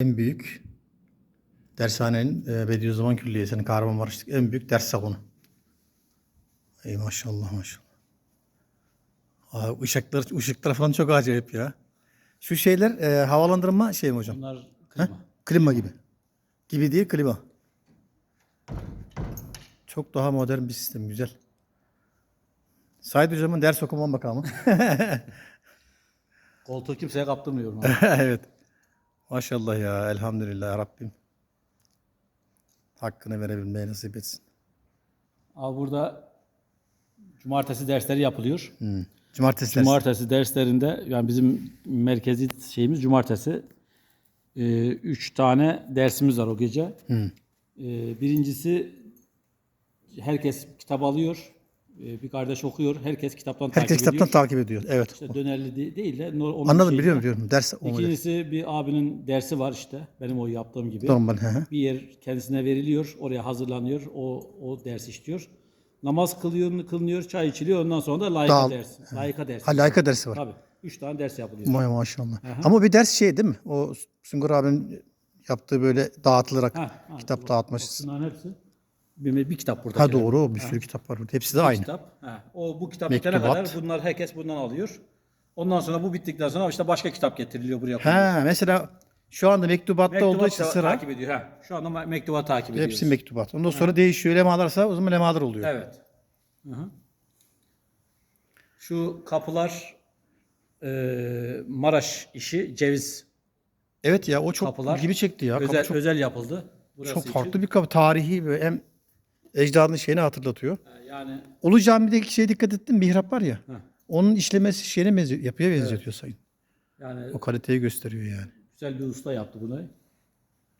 En büyük dershanenin e, Bediüzzaman Külliyesi'nin Kahramanmaraş'taki en büyük ders salonu. Ey maşallah maşallah. Aa, ışıklar, ışıklar falan çok acayip ya. Şu şeyler e, havalandırma şey mi hocam? Bunlar klima. Klima gibi. Gibi değil klima. Çok daha modern bir sistem güzel. Said hocamın ders okuma makamı. Koltuğu kimseye kaptırmıyorum. evet. Maşallah ya elhamdülillah Rabbim. Hakkını verebilmeyi nasip etsin. Abi burada cumartesi dersleri yapılıyor. Hı. Cumartesi. Cumartesi derslerinde yani bizim merkezi şeyimiz cumartesi. Ee, üç tane dersimiz var o gece. Ee, birincisi herkes kitap alıyor. Ee, bir kardeş okuyor. Herkes kitaptan Herkes takip kitaptan ediyor. takip ediyor. Evet. İşte dönerli de- değil de nor- onun Anladım şeyi- biliyorum biliyorum. Ders o model. İkincisi bir abinin dersi var işte. Benim o yaptığım gibi. Normal. Hı. bir yer kendisine veriliyor. Oraya hazırlanıyor. O o ders işliyor. Namaz kılıyor, kılınıyor, çay içiliyor. Ondan sonra da layıka Dağıl- dersi. Layıka dersi. Ha layıka dersi var. Tabii. Üç tane ders yapılıyor. Vay maşallah. Ama bir ders şey değil mi? O Sungur abinin yaptığı böyle dağıtılarak Ha, ha, kitap bu- dağıtması. Bunların hepsi bir, bir kitap burada. Ha doğru. Bir sürü kitap var burada. Hepsi de aynı. Kitap. Ha. O bu kitap bitene kadar bunlar herkes bundan alıyor. Ondan sonra bu bittikten sonra işte başka kitap getiriliyor buraya. koyuluyor. Ha mesela şu anda mektubatta olduğu Mektubat için ta- sıra takip ediyor. Ha. Şu anda mektubat takip ediyoruz. hepsi mektubat. Ondan sonra değişiyor. Lemalarsa o zaman lemalar oluyor. Evet. Hı hı. Şu kapılar e, Maraş işi ceviz Evet ya o çok Kapılar ilgimi çekti ya. Kapı özel çok, özel yapıldı. Burası çok için. farklı bir kapı. Tarihi ve hem ecdadın şeyini hatırlatıyor. Yani Ulu Cami'deki şeye dikkat ettin mi? Mihrap var ya. Hı. Onun işlemesi şeyine benziyor, yapıya benzetiyor sayın. yani O kaliteyi gösteriyor yani. güzel bir usta yaptı bunu.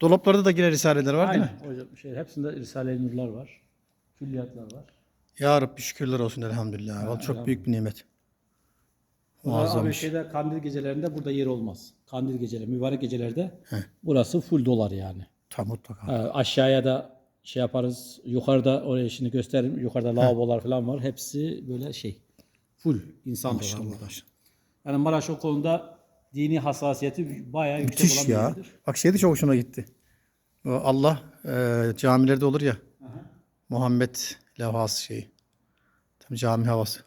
Dolaplarda da yine risaleler var değil mi? Aynen. Hocam şey hepsinde Risale-i Nurlar var. Külliyatlar var. Ya Rabbi şükürler olsun elhamdülillah. Vallahi çok büyük bir nimet. Muazzam Abi şeyde kandil gecelerinde burada yer olmaz. Kandil geceleri, mübarek gecelerde burası full dolar yani. Tam mutlaka. Ha, aşağıya da şey yaparız. Yukarıda oraya şimdi gösteririm. Yukarıda lavabolar falan var. Hepsi böyle şey. Full insan. Maşallah. burada. Yani Maraş o konuda dini hassasiyeti bayağı yüksek Müthiş olan bir ya. yerdir. Bak şey de çok hoşuma gitti. Allah e, camilerde olur ya. Muhammed levhası şeyi. Tam cami havası.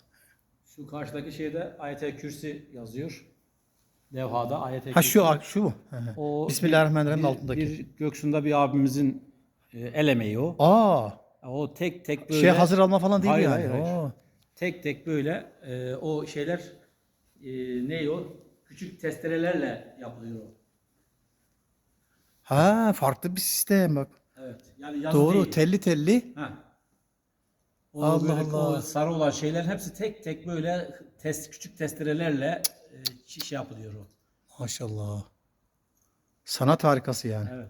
Şu karşıdaki şeyde ayet-i kürsi yazıyor. Levhada ayet-i Ha kürsi. şu şu mu? Hı hı. O Bismillahirrahmanirrahim bir, altındaki. Bir Göksu'nda bir abimizin e, el emeği o. Aa, O tek tek böyle. şey hazır alma falan değil Hayır, yani. hayır, hayır. Oo. Tek tek böyle e, o şeyler e, ne o? Küçük testerelerle yapılıyor o. Ha, farklı bir sistem bak. Evet. Yani yazı Doğru, değil. telli telli. Ha. O Allah böyle, Allah. O sarı olan şeyler hepsi tek tek böyle test küçük testerelerle e, şey yapılıyor o. Maşallah. Sanat harikası yani. Evet.